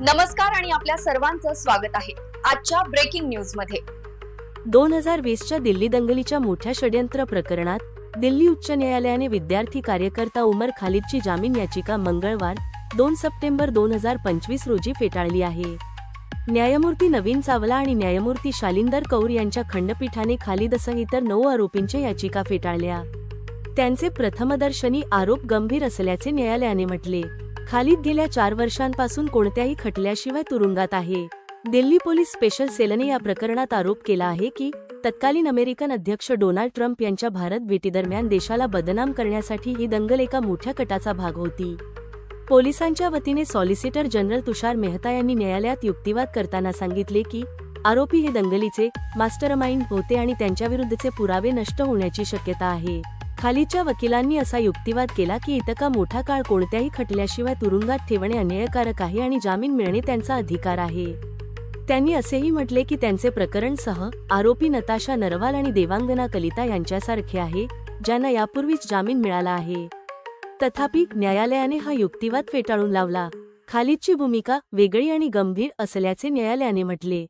नमस्कार आणि आपल्या सर्वांचं स्वागत आहे आजच्या ब्रेकिंग न्यूजमध्ये. दोन हजार वीसच्या दिल्ली दंगलीच्या मोठ्या षडयंत्र प्रकरणात दिल्ली उच्च न्यायालयाने विद्यार्थी कार्यकर्ता उमर खालिदची जामीन याचिका मंगळवार दोन सप्टेंबर दोन हजार पंचवीस रोजी फेटाळली आहे. न्यायमूर्ती नवीन चावला आणि न्यायमूर्ती शालिंदर कौर यांच्या खंडपीठाने खालिदसह इतर नऊ आरोपींच्या याचिका फेटाळल्या. त्यांचे प्रथमदर्शनी आरोप गंभीर असल्याचे न्यायालयाने म्हटले. खालिद गेल्या चार वर्षांपासून कोणत्याही खटल्याशिवाय तुरुंगात आहे. दिल्ली पोलीस स्पेशल सेलने या प्रकरणात आरोप केला आहे की तत्कालीन अमेरिकन अध्यक्ष डोनाल्ड ट्रम्प यांच्या भारत भेटीदरम्यान देशाला बदनाम करण्यासाठी ही दंगल एका मोठ्या कटाचा भाग होती. पोलिसांच्या वतीने सॉलिसिटर जनरल तुषार मेहता यांनी न्यायालयात युक्तिवाद करताना सांगितले की आरोपी हे दंगलीचे मास्टरमाइंड होते आणि त्यांच्याविरुद्धचे पुरावे नष्ट होण्याची शक्यता आहे. खालीच्या वकिलांनी असा युक्तिवाद केला की इतका मोठा काळ कोणत्याही खटल्याशिवाय तुरुंगात ठेवणे अन्यायकारक आहे आणि जामीन मिळणे त्यांचा अधिकार आहे. त्यांनी असेही म्हटले की त्यांचे प्रकरणसह आरोपी नताशा नरवाल आणि देवांगना कलिता यांच्यासारखे आहे ज्यांना यापूर्वीच जामीन मिळाला आहे. तथापि न्यायालयाने हा युक्तिवाद फेटाळून लावला. खालीदची भूमिका वेगळी आणि गंभीर असल्याचे न्यायालयाने म्हटले.